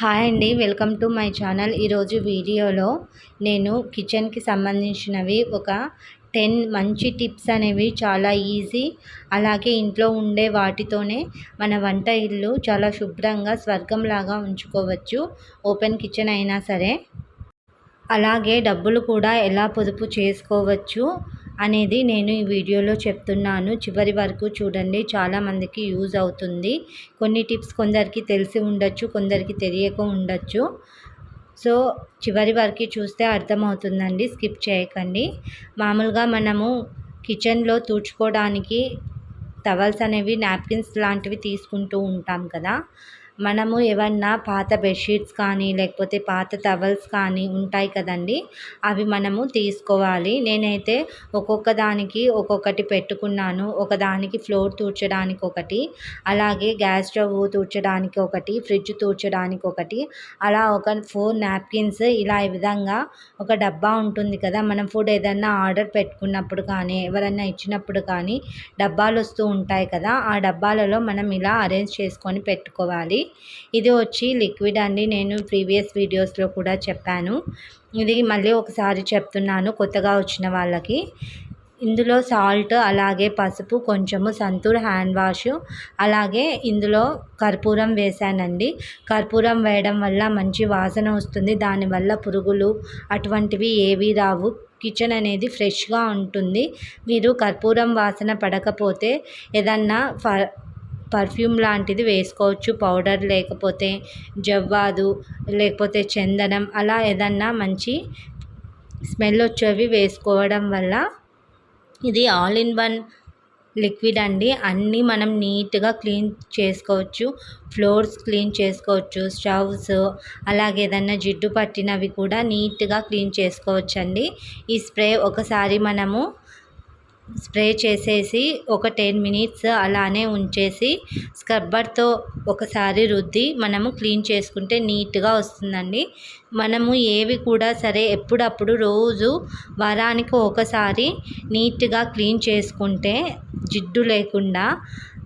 Hi అండి welcome to my channel. ఈరోజు వీడియోలో నేను కిచెన్కి సంబంధించినవి ఒక టెన్ మంచి టిప్స్ అనేవి చాలా ఈజీ. అలాగే ఇంట్లో ఉండే వాటితోనే మన వంట ఇల్లు చాలా శుభ్రంగా స్వర్గంలాగా ఉంచుకోవచ్చు ఓపెన్ కిచెన్ అయినా సరే. అలాగే డబ్బులు కూడా ఎలా పొదుపు చేసుకోవచ్చు అనేది నేను ఈ వీడియోలో చెప్తున్నాను. చివరి వరకు చూడండి. చాలామందికి యూజ్ అవుతుంది. కొన్ని టిప్స్ కొందరికి తెలిసి ఉండొచ్చు కొందరికి తెలియక ఉండొచ్చు. సో చివరి వరకు చూస్తే అర్థమవుతుందండి. స్కిప్ చేయకండి. మామూలుగా మనము కిచెన్లో తూడ్చుకోవడానికి టవల్స్ అనేవి నాప్కిన్స్ లాంటివి తీసుకుంటూ ఉంటాం కదా. మనము ఏమన్నా పాత బెడ్షీట్స్ కానీ లేకపోతే పాత టవల్స్ కానీ ఉంటాయి కదండి అవి మనము తీసుకోవాలి. నేనైతే ఒక్కొక్క దానికి ఒక్కొక్కటి పెట్టుకున్నాను. ఒకదానికి ఫ్లోర్ తూడ్చడానికి ఒకటి అలాగే గ్యాస్ స్టవ్ తూడ్చడానికి ఒకటి ఫ్రిడ్జ్ తూడ్చడానికి ఒకటి అలా ఒక ఫోర్ నాప్కిన్స్ ఇలా ఈ విధంగా ఒక డబ్బా ఉంటుంది కదా మనం ఫుడ్ ఏదన్నా ఆర్డర్ పెట్టుకున్నప్పుడు కానీ ఎవరన్నా ఇచ్చినప్పుడు కానీ డబ్బాలు వస్తూ ఉంటాయి కదా ఆ డబ్బాలలో మనం ఇలా అరేంజ్ చేసుకొని పెట్టుకోవాలి. ఇది వచ్చి లిక్విడ్ అండి. నేను ప్రీవియస్ వీడియోస్లో కూడా చెప్పాను. ఇది మళ్ళీ ఒకసారి చెప్తున్నాను కొత్తగా వచ్చిన వాళ్ళకి. ఇందులో సాల్ట్ అలాగే పసుపు కొంచెము సంతూర్ హ్యాండ్ వాష్ అలాగే ఇందులో కర్పూరం వేసానండి కర్పూరం వేయడం వల్ల మంచి వాసన వస్తుంది. దానివల్ల పురుగులు అటువంటివి ఏవి రావు. కిచెన్ అనేది ఫ్రెష్గా ఉంటుంది. మీరు కర్పూరం వాసన పడకపోతే ఏదన్నా ఫ పర్ఫ్యూమ్ లాంటిది వేసుకోవచ్చు. పౌడర్ లేకపోతే జవ్వాదు లేకపోతే చందనం అలా ఏదన్నా మంచి స్మెల్ వచ్చేవి వేసుకోవడం వల్ల ఇది ఆల్ ఇన్ వన్ లిక్విడ్ అండి. అన్నీ మనం నీట్గా క్లీన్ చేసుకోవచ్చు. ఫ్లోర్స్ క్లీన్ చేసుకోవచ్చు. స్టవ్స్ అలాగే ఏదన్నా జిడ్డు పట్టినవి కూడా నీట్గా క్లీన్ చేసుకోవచ్చు అండి ఈ స్ప్రే ఒకసారి మనము స్ప్రే చేసేసి ఒక టెన్ మినిట్స్ అలానే ఉంచేసి స్క్రబ్బర్తో ఒకసారి రుద్ది మనము క్లీన్ చేసుకుంటే నీట్గా వస్తుందండి. మనము ఏవి కూడా సరే ఎప్పుడప్పుడు రోజు వారానికి ఒకసారి నీట్గా క్లీన్ చేసుకుంటే జిడ్డు లేకుండా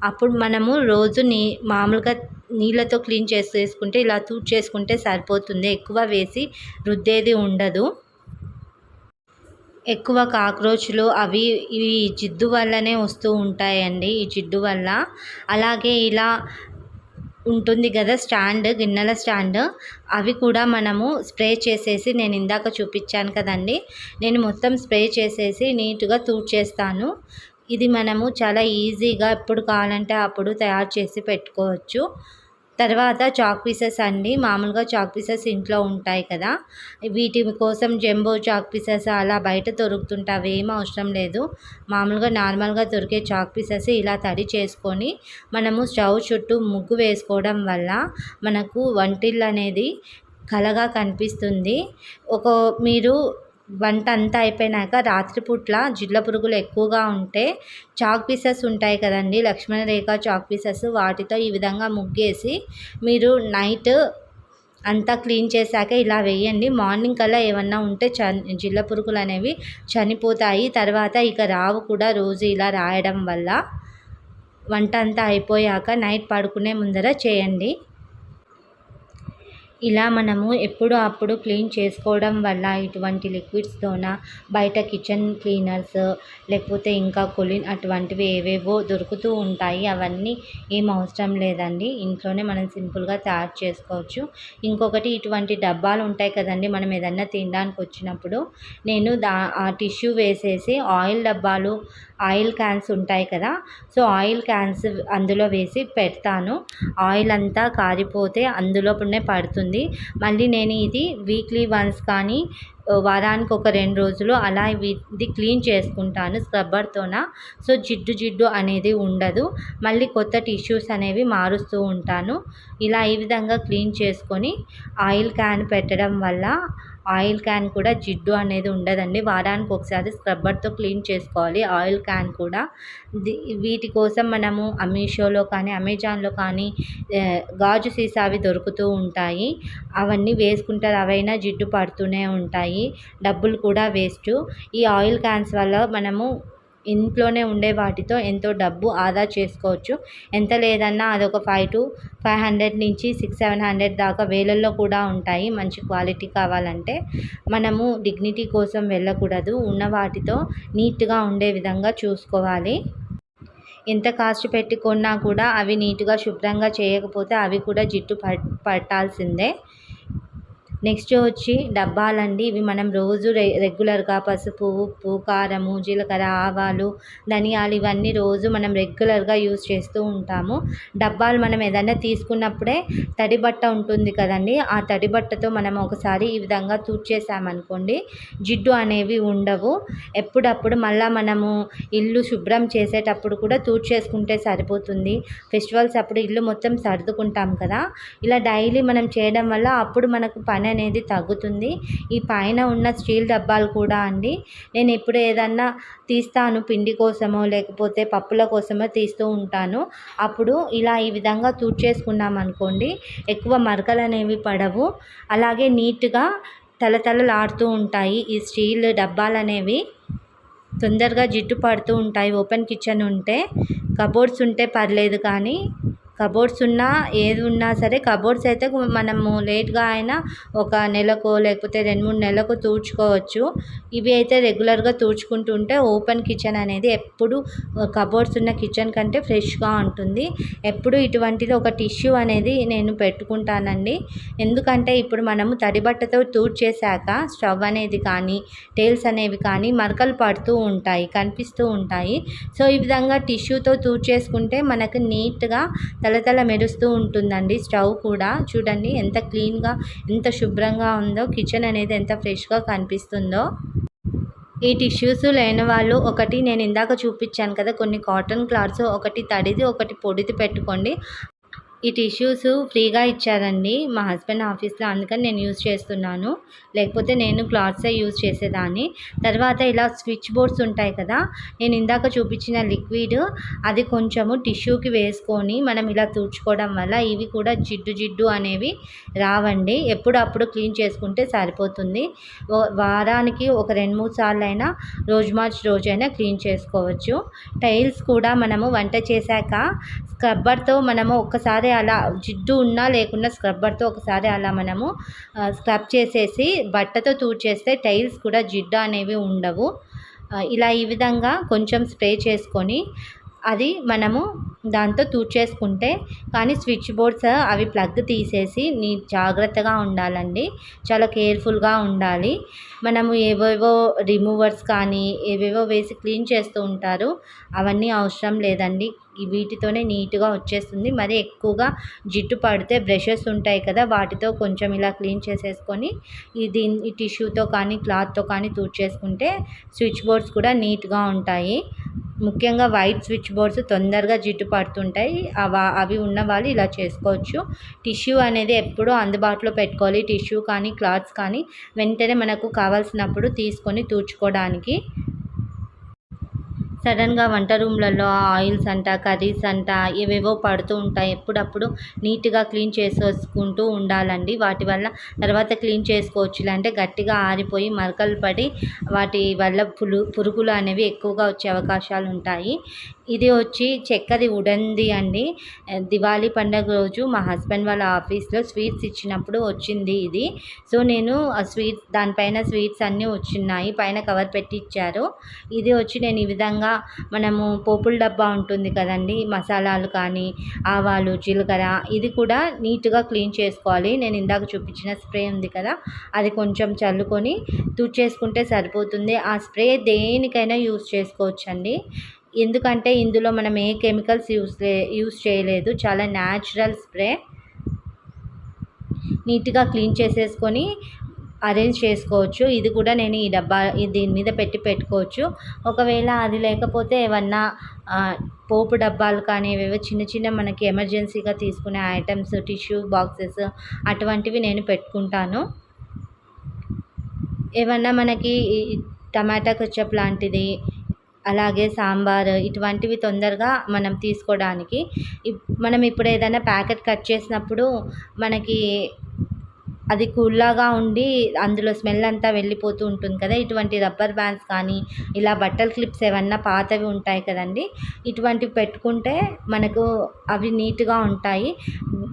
అప్పుడు మనము రోజు నీ మామూలుగా నీళ్ళతో క్లీన్ చేసేసుకుంటే ఇలా తూడ్ చేసుకుంటే సరిపోతుంది. ఎక్కువ వేసి రుద్దేది ఉండదు. ఎక్కువ కాక్రోచ్లు అవి ఈ జిడ్డు వల్లనే వస్తూ ఉంటాయండి ఈ జిడ్డు వల్ల. అలాగే ఇలా ఉంటుంది కదా స్టాండ్ గిన్నెల స్టాండ్. అవి కూడా మనము స్ప్రే చేసేసి నేను ఇందాక చూపించాను కదండి. నేను మొత్తం స్ప్రే చేసేసి నీట్గా తూడ్చేస్తాను. ఇది మనము చాలా ఈజీగా ఎప్పుడు కావాలంటే అప్పుడు తయారు చేసి పెట్టుకోవచ్చు. తర్వాత చాక్ పీసెస్ అండి. మామూలుగా చాక్ పీసెస్ ఇంట్లో ఉంటాయి కదా. వీటి కోసం జంబో చాక్ పీసెస్ అలా బయట దొరుకుతుంటే అవి ఏం అవసరం లేదు. మామూలుగా నార్మల్గా దొరికే చాక్ పీసెస్ ఇలా తడి చేసుకొని మనము స్టవ్ చుట్టూ ముగ్గు వేసుకోవడం వల్ల మనకు వంటిల్లు అనేది కలగా కనిపిస్తుంది. ఒక మీరు వంట అంతా అయిపోయినాక రాత్రిపూట్ల జిడ్ల పురుగులు ఎక్కువగా ఉంటే చాక్ పీసెస్ ఉంటాయి కదండి. లక్ష్మణ రేఖ చాక్ పీసెస్ వాటితో ఈ విధంగా ముగ్గేసి మీరు నైట్ అంతా క్లీన్ చేశాక ఇలా వేయండి. మార్నింగ్ కల్లా ఏమన్నా ఉంటే చ జిల్ల పురుగులు అనేవి చనిపోతాయి. తర్వాత ఇక రావు కూడా రోజు ఇలా రాయడం వల్ల వంట అంతా అయిపోయాక నైట్ పడుకునే ముందర చేయండి. ఇలా మనము ఎప్పుడు అప్పుడు క్లీన్ చేసుకోవడం వల్ల ఇటువంటి లిక్విడ్స్తోన బయట కిచెన్ క్లీనర్స్ లేకపోతే ఇంకా కొలిన్ అటువంటివి ఏవేవో దొరుకుతూ ఉంటాయి. అవన్నీ ఏం అవసరం లేదండి. ఇంట్లోనే మనం సింపుల్గా తయారు చేసుకోవచ్చు. ఇంకొకటి ఇటువంటి డబ్బాలు ఉంటాయి కదండి. మనం ఏదన్నా తినడానికి వచ్చినప్పుడు నేను దా ఆ టిష్యూ వేసేసి ఆయిల్ డబ్బాలు ఆయిల్ క్యాన్స్ ఉంటాయి కదా. సో ఆయిల్ క్యాన్స్ అందులో వేసి పెడతాను. ఆయిల్ అంతా కారిపోతే అందులోనే పడుతుంది. మళ్ళీ నేను ఇది వీక్లీ వన్స్ కానీ వారానికి ఒక రెండు రోజులు అలా ఇది క్లీన్ చేసుకుంటాను స్క్రబ్బర్తోన సో జిడ్డు జిడ్డు అనేది ఉండదు. మళ్ళీ కొత్త టిష్యూస్ అనేవి మారుస్తూ ఉంటాను. ఇలా ఈ విధంగా క్లీన్ చేసుకొని ఆయిల్ క్యాన్ పెట్టడం వల్ల ఆయిల్ క్యాన్ కూడా జిడ్డు అనేది ఉండదండి. వారానికి ఒకసారి స్క్రబ్బర్తో క్లీన్ చేసుకోవాలి. ఆయిల్ క్యాన్ కూడా వీటి కోసం మనము అమీషోలో కానీ అమెజాన్లో కానీ గాజు సీసావి దొరుకుతూ ఉంటాయి. అవన్నీ వేసుకుంటారు అవైనా జిడ్డు పడుతూనే ఉంటాయి. డబ్బులు కూడా వేస్ట్. ఈ ఆయిల్ క్యాన్స్ వల్ల మనము ఇంట్లోనే ఉండే వాటితో ఎంతో డబ్బు ఆదా చేసుకోవచ్చు. ఎంత లేదన్నా అదొక ఫైవ్ టు ఫైవ్ హండ్రెడ్ నుంచి సిక్స్ సెవెన్ హండ్రెడ్ దాకా వేలల్లో కూడా ఉంటాయి. మంచి క్వాలిటీ కావాలంటే మనము డిగ్నిటీ కోసం వెళ్ళకూడదు. ఉన్న వాటితో నీట్గా ఉండే విధంగా చూసుకోవాలి. ఎంత కాస్ట్ పెట్టి కొన్నా కూడా అవి నీట్గా శుభ్రంగా చేయకపోతే అవి కూడా జిట్టు పట్టాల్సిందే. నెక్స్ట్ వచ్చి డబ్బాలండి. ఇవి మనం రోజు రె రెగ్యులర్గా పసుపు ఉప్పు కారము జీలకర్ర ఆవాలు ధనియాలు ఇవన్నీ రోజు మనం రెగ్యులర్గా యూస్ చేస్తూ ఉంటాము. డబ్బాలు మనం ఏదైనా తీసుకున్నప్పుడే తడి బట్ట ఉంటుంది కదండి. ఆ తడి బట్టతో మనం ఒకసారి ఈ విధంగా తూర్చేసామనుకోండి జిడ్డు అనేవి ఉండవు. ఎప్పుడప్పుడు మళ్ళీ మనము ఇల్లు శుభ్రం చేసేటప్పుడు కూడా తూర్చేసుకుంటే సరిపోతుంది. ఫెస్టివల్స్ అప్పుడు ఇల్లు మొత్తం సర్దుకుంటాం కదా. ఇలా డైలీ మనం చేయడం వల్ల అప్పుడు మనకు పని అనేది తగ్గుతుంది. ఈ పైన ఉన్న స్టీల్ డబ్బాలు కూడా అండి. నేను ఎప్పుడు ఏదన్నా తీస్తాను పిండి కోసమో లేకపోతే పప్పుల కోసమో తీస్తూ ఉంటాను. అప్పుడు ఇలా ఈ విధంగా తూడ్చేసుకున్నాం అనుకోండి ఎక్కువ మరకలు అనేవి పడవు. అలాగే నీట్గా తలతలలాడుతూ ఉంటాయి ఈ స్టీల్ డబ్బాలు అనేవి. తొందరగా జిడ్డు పడుతూ ఉంటాయి. ఓపెన్ కిచెన్ ఉంటే కబోర్డ్స్ ఉంటే పర్లేదు కానీ కబోర్డ్స్ ఉన్నా ఏది ఉన్నా సరే కబోర్డ్స్ అయితే మనము లేట్గా అయినా ఒక నెలకు లేకపోతే రెండు మూడు నెలలకు తూడ్చుకోవచ్చు. ఇవి అయితే రెగ్యులర్గా తూడ్చుకుంటుంటే ఓపెన్ కిచెన్ అనేది ఎప్పుడు కబోర్డ్స్ ఉన్న కిచెన్ కంటే ఫ్రెష్గా ఉంటుంది. ఎప్పుడు ఇటువంటిది ఒక టిష్యూ అనేది నేను పెట్టుకుంటానండి. ఎందుకంటే ఇప్పుడు మనము తడి బట్టతో తూడ్చేశాక స్టవ్ అనేది కానీ టైల్స్ అనేవి కానీ మరకలు పడుతూ ఉంటాయి కనిపిస్తూ ఉంటాయి. సో ఈ విధంగా టిష్యూతో తూడ్చేసుకుంటే మనకు నీట్గా తలతల మెరుస్తూ ఉంటుందండి స్టవ్ కూడా. చూడండి ఎంత క్లీన్గా ఎంత శుభ్రంగా ఉందో కిచెన్ అనేది ఎంత ఫ్రెష్గా కనిపిస్తుందో. ఈ టిష్యూస్ లేని వాళ్ళు ఒకటి నేను ఇందాక చూపించాను కదా కొన్ని కాటన్ క్లాత్స్ ఒకటి తడిది ఒకటి పొడిది పెట్టుకోండి. ఈ టిష్యూస్ ఫ్రీగా ఇచ్చారండి మా హస్బెండ్ ఆఫీస్లో అందుకని నేను యూజ్ చేస్తున్నాను. లేకపోతే నేను క్లాత్సే యూజ్ చేసేదాన్ని. తర్వాత ఇలా స్విచ్ బోర్డ్స్ ఉంటాయి కదా నేను ఇందాక చూపించిన లిక్విడ్ అది కొంచెము టిష్యూకి వేసుకొని మనం ఇలా తుడుచుకోవడం వల్ల ఇవి కూడా జిడ్డు జిడ్డు అనేవి రావండి. ఎప్పుడప్పుడు క్లీన్ చేసుకుంటే సరిపోతుంది. వారానికి ఒక రెండు మూడు సార్లు అయినా రోజు మార్చి రోజైనా క్లీన్ చేసుకోవచ్చు. టైల్స్ కూడా మనము వంట చేశాక స్క్రబ్బర్తో మనము ఒక్కసారి అలా జిడ్డు ఉన్నా లేకున్నా స్క్రబ్బర్తో ఒకసారి అలా మనము స్క్రబ్ చేసేసి బట్టతో తూడ్చేస్తే టైల్స్ కూడా జిడ్డు అనేవి ఉండవు. ఇలా ఈ విధంగా కొంచెం స్ప్రే చేసుకొని అది మనము దాంతో తూడ్చేసుకుంటే కానీ స్విచ్ బోర్డ్స్ అవి ప్లగ్ తీసేసి నీ జాగ్రత్తగా ఉండాలండి. చాలా కేర్ఫుల్గా ఉండాలి. మనము ఏవేవో రిమూవర్స్ కానీ ఏవేవో వేసి క్లీన్ చేస్తూ ఉంటారు. అవన్నీ అవసరం లేదండి. వీటితోనే నీట్గా వచ్చేస్తుంది. మరి ఎక్కువగా జిట్టు పడితే బ్రషెస్ ఉంటాయి కదా వాటితో కొంచెం ఇలా క్లీన్ చేసేసుకొని ఇది ఈ టిష్యూతో కానీ క్లాత్తో కానీ తూడ్చేసుకుంటే స్విచ్ బోర్డ్స్ కూడా నీట్గా ఉంటాయి. ముఖ్యంగా వైట్ స్విచ్ బోర్డ్స్ తొందరగా జిట్టు పడుతుంటాయి. అవి ఉన్న వాళ్ళు ఇలా చేసుకోవచ్చు. టిష్యూ అనేది ఎప్పుడూ అందుబాటులో పెట్టుకోవాలి. టిష్యూ కానీ క్లాత్స్ కానీ వెంటనే మనకు కావాల్సినప్పుడు తీసుకొని తూర్చుకోవడానికి సడన్గా వంట రూమ్లలో ఆయిల్స్ అంట కర్రీస్ అంట ఏవేవో పడుతూ ఉంటాయి. ఎప్పుడప్పుడు నీట్గా క్లీన్ చేసేసుకుంటూ ఉండాలండి. వాటి వల్ల తర్వాత క్లీన్ చేసుకోవచ్చు అంటే గట్టిగా ఆరిపోయి మరకలు పడి వాటి వల్ల పులు పురుగులు అనేవి ఎక్కువగా వచ్చే అవకాశాలు ఉంటాయి ఇది వచ్చి చెక్కది ఉడంది అండి. దివాళీ పండగ రోజు మా హస్బెండ్ వాళ్ళ ఆఫీస్లో స్వీట్స్ ఇచ్చినప్పుడు వచ్చింది ఇది. సో నేను ఆ స్వీట్ దానిపైన స్వీట్స్ అన్నీ వచ్చినాయి పైన కవర్ పెట్టి ఇచ్చారు ఇది వచ్చి నేను ఈ విధంగా మనము పోపుల డబ్బా ఉంటుంది కదండి మసాలాలు కానీ ఆవాలు జీలకర్ర ఇది కూడా నీట్గా క్లీన్ చేసుకోవాలి. నేను ఇందాక చూపించిన స్ప్రే ఉంది కదా అది కొంచెం చల్లుకొని తుడిచేసుకుంటే సరిపోతుంది. ఆ స్ప్రే దేనికైనా యూస్ చేసుకోవచ్చండి. ఎందుకంటే ఇందులో మనం ఏ కెమికల్స్ యూస్ యూస్ చేయలేదు. చాలా న్యాచురల్ స్ప్రే నీట్గా క్లీన్ చేసేసుకొని అరేంజ్ చేసుకోవచ్చు. ఇది కూడా నేను ఈ డబ్బా దీని మీద పెట్టి పెట్టుకోవచ్చు. ఒకవేళ అది లేకపోతే ఏమన్నా పోపు డబ్బాలు కానీ ఏవేవో చిన్న చిన్న మనకి ఎమర్జెన్సీగా తీసుకునే ఐటమ్స్ టిష్యూ బాక్సెస్ అటువంటివి నేను పెట్టుకుంటాను. ఏమన్నా మనకి టమాటా కచ్చప్ లాంటిది అలాగే సాంబార్ ఇటువంటివి తొందరగా మనం తీసుకోవడానికి. మనం ఇప్పుడు ఏదైనా ప్యాకెట్ కట్ చేసినప్పుడు మనకి అది కూల్లాగా ఉండి అందులో స్మెల్ అంతా వెళ్ళిపోతూ ఉంటుంది కదా. ఇటువంటి రబ్బర్ బ్యాండ్స్ కానీ ఇలా బట్టల క్లిప్స్ ఏమన్నా పాతవి ఉంటాయి కదండి. ఇటువంటివి పెట్టుకుంటే మనకు అవి నీట్గా ఉంటాయి.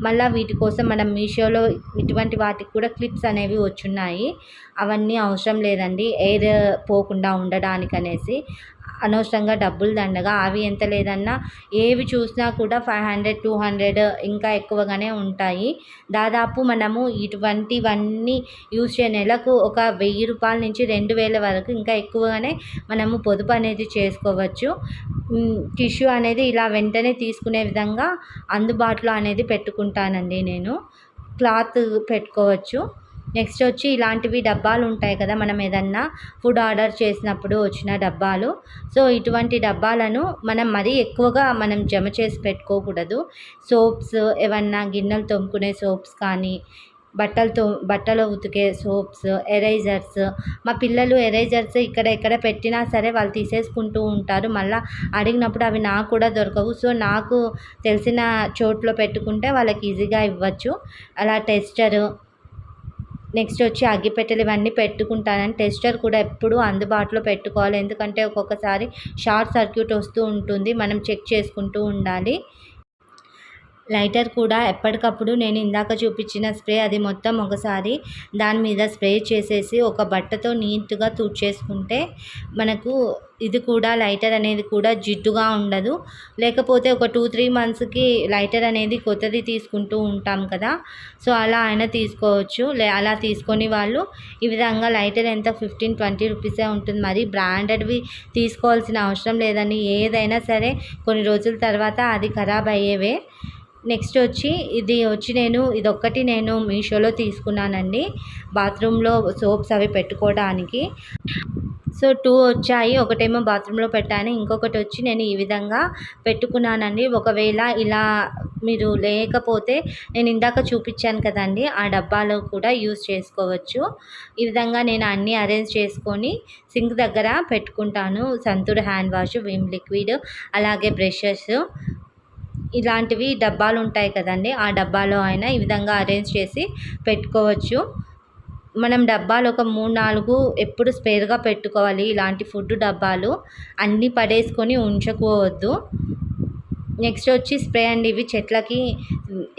మళ్ళీ వీటి కోసం మనం మీషోలో ఇటువంటి వాటికి కూడా క్లిప్స్ అనేవి వచ్చున్నాయి. అవన్నీ అవసరం లేదండి. ఎయిర్ పోకుండా ఉండడానికి అనేసి అనవసరంగా డబ్బులు దండగా అవి ఎంత లేదన్నా ఏవి చూసినా కూడా ఫైవ్ హండ్రెడ్ టూ హండ్రెడ్ ఇంకా ఎక్కువగానే ఉంటాయి. దాదాపు మనము ఇటువంటివన్నీ యూజ్ చే నెలకు ఒక వెయ్యి రూపాయల నుంచి రెండు వేల వరకు ఇంకా ఎక్కువగానే మనము పొదుపు అనేది చేసుకోవచ్చు. టిష్యూ అనేది ఇలా వెంటనే తీసుకునే విధంగా అందుబాటులో అనేది పెట్టుకుంటానండి నేను. క్లాత్ పెట్టుకోవచ్చు. నెక్స్ట్ వచ్చి ఇలాంటివి డబ్బాలు ఉంటాయి కదా మనం ఏదన్నా ఫుడ్ ఆర్డర్ చేసినప్పుడు వచ్చిన డబ్బాలు. సో ఇటువంటి డబ్బాలను మనం మరీ ఎక్కువగా మనం జమ చేసి పెట్టుకోకూడదు. సోప్స్ ఏమన్నా గిన్నెలు తోముకునే సోప్స్ కానీ బట్టలతో బట్టలు ఉతికే సోప్స్ ఎరేజర్స్. మా పిల్లలు ఎరేజర్స్ ఇక్కడ ఎక్కడ పెట్టినా సరే వాళ్ళు తీసేసుకుంటూ ఉంటారు. మళ్ళీ అడిగినప్పుడు అవి నాకు కూడా దొరకవు. సో నాకు తెలిసిన చోట్లో పెట్టుకుంటే వాళ్ళకి ఈజీగా ఇవ్వచ్చు. అలా టెస్టరు నెక్స్ట్ వచ్చి అగ్గిపెట్టెలు ఇవన్నీ పెట్టుకుంటానని టెస్టర్ కూడా ఎప్పుడూ అందుబాటులో పెట్టుకోవాలి. ఎందుకంటే ఒక్కొక్కసారి షార్ట్ సర్క్యూట్ వస్తూ ఉంటుంది. మనం చెక్ చేసుకుంటూ ఉండాలి. లైటర్ కూడా ఎప్పటికప్పుడు నేను ఇందాక చూపించిన స్ప్రే. అది మొత్తం ఒకసారి దాని మీద స్ప్రే చేసేసి ఒక బట్టతో నీట్గా తుడిచేసుకుంటే మనకు ఇది కూడా లైటర్ అనేది కూడా జిడ్డుగా ఉండదు. లేకపోతే ఒక టూ త్రీ మంత్స్కి లైటర్ అనేది కొత్తది తీసుకుంటూ ఉంటాం కదా. సో అలా అయినా తీసుకోవచ్చు. లే అలా తీసుకొని వాళ్ళు ఈ విధంగా లైటర్ ఎంత? ఫిఫ్టీన్ ట్వంటీ రూపీసే ఉంటుంది. మరి బ్రాండెడ్వి తీసుకోవాల్సిన అవసరం లేదని ఏదైనా సరే కొన్ని రోజుల తర్వాత అది ఖరాబ్ అయ్యేవే. నెక్స్ట్ వచ్చి ఇది వచ్చి నేను ఇదొక్కటి నేను మీషోలో తీసుకున్నానండి. బాత్రూంలో సోప్స్ అవి పెట్టుకోవడానికి. సో టూ వచ్చాయి. ఒకటేమో బాత్రూంలో పెట్టాను. ఇంకొకటి వచ్చి నేను ఈ విధంగా పెట్టుకున్నానండి. ఒకవేళ ఇలా మీరు లేకపోతే నేను ఇందాక చూపించాను కదండి ఆ డబ్బాలో కూడా యూస్ చేసుకోవచ్చు. ఈ విధంగా నేను అన్నీ అరేంజ్ చేసుకొని సింక్ దగ్గర పెట్టుకుంటాను. Santoor hand wash Vim liquid అలాగే బ్రషెస్. ఇలాంటివి డబ్బాలు ఉంటాయి కదండి ఆ డబ్బాలో అయినా ఈ విధంగా అరేంజ్ చేసి పెట్టుకోవచ్చు. మనం డబ్బాలు ఒక మూడు నాలుగు ఎప్పుడు స్పేర్గా పెట్టుకోవాలి ఇలాంటి ఫుడ్ డబ్బాలు అన్నీ పడేసుకొని ఉంచకూడదు. నెక్స్ట్ వచ్చి స్ప్రే అండి ఇవి చెట్లకి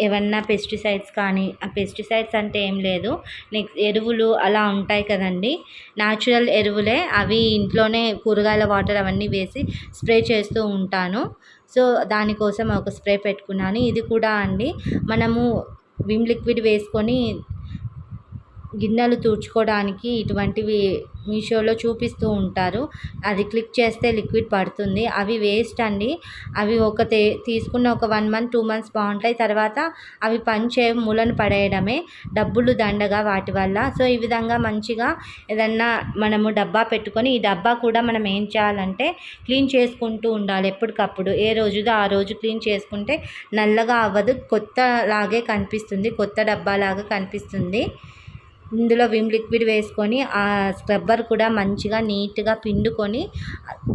ఏమన్నా పెస్టిసైడ్స్ కానీ ఆ పెస్టిసైడ్స్ అంటే ఏం లేదు. నెక్స్ట్ ఎరువులు అలా ఉంటాయి కదండి. న్యాచురల్ ఎరువులే. అవి ఇంట్లోనే కూరగాయల వాటర్ అవన్నీ వేసి స్ప్రే చేస్తూ ఉంటాను. సో దానికోసం ఒక స్ప్రే పెట్టుకున్నాను. ఇది కూడా అండి. మనము విమ్ లిక్విడ్ వేసుకొని గిన్నెలు తుడుచుకోవడానికి ఇటువంటివి మీషోలో చూపిస్తూ ఉంటారు. అది క్లిక్ చేస్తే లిక్విడ్ పడుతుంది. అవి వేస్ట్ అండి. అవి ఒక తే తీసుకున్న ఒక వన్ మంత్ టూ మంత్స్ బాగుంటాయి. తర్వాత అవి పంచే మూలను పడేయడమే. డబ్బులు దండగా వాటి వల్ల. సో ఈ విధంగా మంచిగా ఏదన్నా మనము డబ్బా పెట్టుకొని ఈ డబ్బా కూడా మనం ఏం చేయాలంటే క్లీన్ చేసుకుంటూ ఉండాలి ఎప్పటికప్పుడు. ఏ రోజుదో ఆ రోజు క్లీన్ చేసుకుంటే నల్లగా అవ్వదు. కొత్త లాగే కనిపిస్తుంది. కొత్త డబ్బా లాగా కనిపిస్తుంది. ఇందులో విమ్ లిక్విడ్ వేసుకొని ఆ స్క్రబ్బర్ కూడా మంచిగా నీట్గా పిండుకొని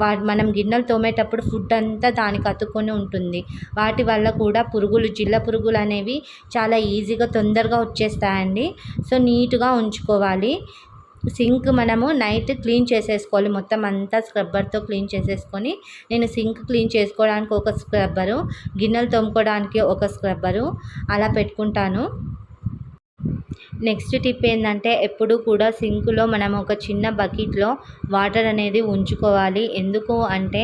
వా మనం గిన్నెలు తోమేటప్పుడు ఫుడ్ అంతా దానికి అతుక్కొని ఉంటుంది. వాటి వల్ల కూడా పురుగులు జిల్ల పురుగులు అనేవి చాలా ఈజీగా తొందరగా వచ్చేస్తాయండి. సో నీట్గా ఉంచుకోవాలి. సింక్ మనము నైట్ క్లీన్ చేసేసుకోవాలి. మొత్తం అంతా స్క్రబ్బర్తో క్లీన్ చేసేసుకొని నేను సింక్ క్లీన్ చేసుకోవడానికి ఒక స్క్రబ్బరు గిన్నెలు తోముకోవడానికి ఒక స్క్రబ్బరు అలా పెట్టుకుంటాను. నెక్స్ట్ టిప్ ఏంటంటే ఎప్పుడు కూడా సింక్లో మనం ఒక చిన్న బకెట్లో వాటర్ అనేది ఉంచుకోవాలి. ఎందుకు అంటే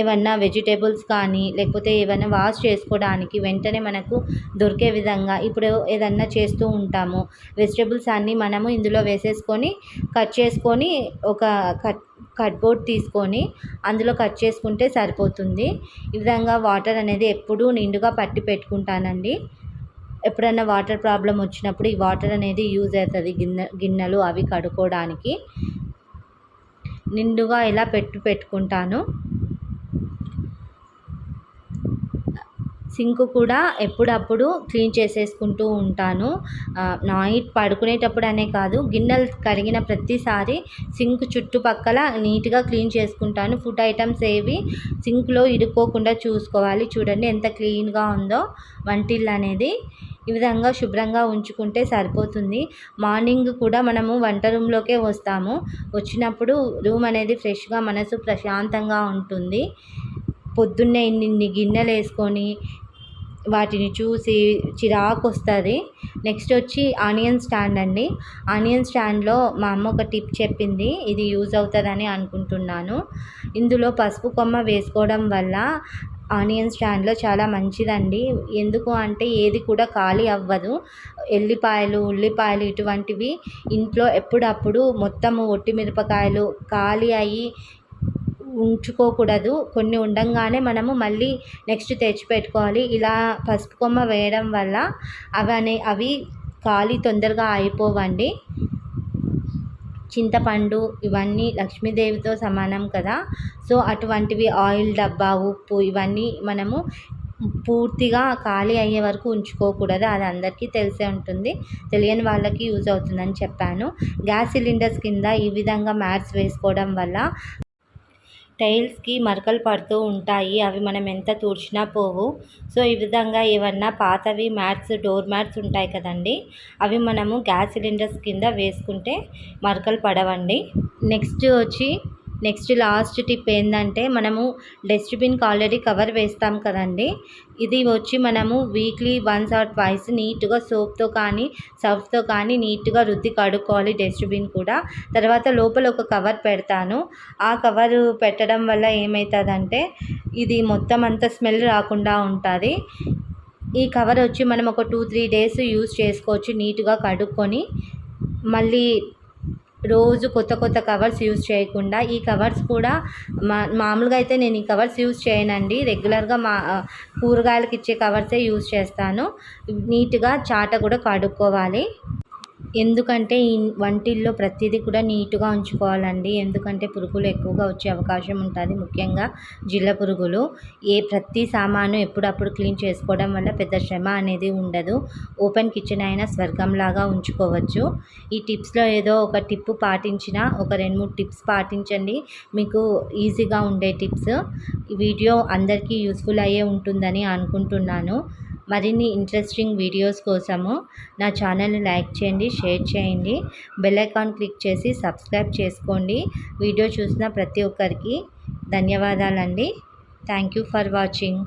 ఏమన్నా వెజిటేబుల్స్ కానీ లేకపోతే ఏమైనా వాష్ చేసుకోవడానికి వెంటనే మనకు దొరికే విధంగా ఇప్పుడు ఏదన్నా చేస్తూ ఉంటాము. వెజిటేబుల్స్ అన్నీ మనము ఇందులో వేసేసుకొని కట్ చేసుకొని ఒక కట్ కట్బోర్డ్ తీసుకొని అందులో కట్ చేసుకుంటే సరిపోతుంది. ఈ విధంగా వాటర్ అనేది ఎప్పుడూ నిండుగా పట్టి పెట్టుకుంటానండి. ఎప్పుడైనా వాటర్ ప్రాబ్లం వచ్చినప్పుడు ఈ వాటర్ అనేది యూజ్ అవుతుంది గిన్నె గిన్నెలు అవి కడుక్కోవడానికి. నిండుగా ఇలా పెట్టు పెట్టుకుంటాను. సింక్ కూడా ఎప్పుడప్పుడు క్లీన్ చేసేసుకుంటూ ఉంటాను. నైట్ పడుకునేటప్పుడు అనే కాదు గిన్నెలు కడిగిన ప్రతిసారి సింక్ చుట్టుపక్కల నీట్గా క్లీన్ చేసుకుంటాను. ఫుడ్ ఐటమ్స్ ఏవి సింక్లో ఇరుక్కోకుండా చూసుకోవాలి. చూడండి ఎంత క్లీన్గా ఉందో వంటిల్లు అనేది ఈ విధంగా శుభ్రంగా ఉంచుకుంటే సరిపోతుంది. మార్నింగ్ కూడా మనము వంట రూమ్లోకే వస్తాము. వచ్చినప్పుడు రూమ్ అనేది ఫ్రెష్గా మనసు ప్రశాంతంగా ఉంటుంది. పొద్దున్నే ఇన్ని గిన్నెలు వేసుకొని వాటిని చూసి చిరాకు వస్తుంది నెక్స్ట్ వచ్చి ఆనియన్ స్టాండ్ అండి. ఆనియన్ స్టాండ్లో మా అమ్మ ఒక టిప్ చెప్పింది. ఇది యూజ్ అవుతుందని అనుకుంటున్నాను. ఇందులో పసుపు కొమ్మ వేసుకోవడం వల్ల ఆనియన్ స్టాండ్లో చాలా మంచిదండి. ఎందుకు అంటే ఏది కూడా ఖాళీ అవ్వదు. ఎల్లిపాయలు ఉల్లిపాయలు ఇటువంటివి ఇంట్లో ఎప్పుడప్పుడు మొత్తము ఒట్టి మిరపకాయలు ఖాళీ అయ్యి ఉంచుకోకూడదు. కొన్ని ఉండంగానే మనము మళ్ళీ నెక్స్ట్ తెచ్చిపెట్టుకోవాలి. ఇలా పసుపు కొమ్మ వేయడం వల్ల అవనే అవి ఖాళీ తొందరగా అయిపోవండి. చింతపండు ఇవన్నీ లక్ష్మీదేవితో సమానం కదా. సో అటువంటివి ఆయిల్ డబ్బా ఉప్పు ఇవన్నీ మనము పూర్తిగా ఖాళీ అయ్యే వరకు ఉంచుకోకూడదు. అది అందరికీ తెలిసే ఉంటుంది. తెలియని వాళ్ళకి యూజ్ అవుతుందని చెప్పాను. గ్యాస్ సిలిండర్స్ కింద ఈ విధంగా మ్యాట్స్ వేసుకోవడం వల్ల టైల్స్కి మరకలు పడుతూ ఉంటాయి. అవి మనం ఎంత తుడిచినా పోవు. సో ఈ విధంగా ఏమన్నా పాతవి మ్యాట్స్ డోర్ మ్యాట్స్ ఉంటాయి కదండి అవి మనము గ్యాస్ సిలిండర్స్ కింద వేసుకుంటే మరకలు పడవండి. నెక్స్ట్ వచ్చి నెక్స్ట్ లాస్ట్ టిప్ ఏంటంటే మనము డస్ట్బిన్కి ఆల్రెడీ కవర్ వేస్తాం కదండి. ఇది వచ్చి మనము వీక్లీ వన్స్ ఆర్ ట్వైస్ నీట్గా సోప్తో కానీ సర్ఫ్తో కానీ నీట్గా రుద్ది కడుక్కోవాలి డస్ట్బిన్ కూడా. తర్వాత లోపల ఒక కవర్ పెడతాను. ఆ కవర్ పెట్టడం వల్ల ఏమవుతుందంటే ఇది మొత్తం అంతా స్మెల్ రాకుండా ఉంటుంది. ఈ కవర్ వచ్చి మనం ఒక టూ త్రీ డేస్ యూస్ చేసుకోవచ్చు నీట్గా కడుక్కొని. మళ్ళీ రోజు కొత్త కొత్త కవర్స్ యూజ్ చేయకుండా ఈ కవర్స్ కూడా మా మామూలుగా అయితే నేను ఈ కవర్స్ యూజ్ చేయనండి. రెగ్యులర్గా మా కూరగాయలకు ఇచ్చే కవర్సే యూజ్ చేస్తాను. నీట్గా చాట కూడా కడుక్కోవాలి. ఎందుకంటే ఈ వంటిల్లో ప్రతిదీ కూడా నీట్గా ఉంచుకోవాలండి. ఎందుకంటే పురుగులు ఎక్కువగా వచ్చే అవకాశం ఉంటుంది ముఖ్యంగా జిల్ల పురుగులు. ఏ ప్రతి సామాను ఎప్పుడప్పుడు క్లీన్ చేసుకోవడం వల్ల పెద్ద శ్రమ అనేది ఉండదు. ఓపెన్ కిచెన్ అయినా స్వర్గంలాగా ఉంచుకోవచ్చు. ఈ టిప్స్లో ఏదో ఒక టిప్ పాటించిన ఒక రెండు మూడు టిప్స్ పాటించండి. మీకు ఈజీగా ఉండే టిప్స్. వీడియో అందరికీ యూస్ఫుల్ అయ్యే ఉంటుందని అనుకుంటున్నాను. మరిన్ని ఇంట్రెస్టింగ్ వీడియోస్ కోసము నా ఛానల్ని లైక్ చేయండి షేర్ చేయండి బెల్ ఐకాన్ క్లిక్ చేసి సబ్స్క్రైబ్ చేసుకోండి. వీడియో చూసిన ప్రతి ఒక్కరికి ధన్యవాదాలండి. Thank you for watching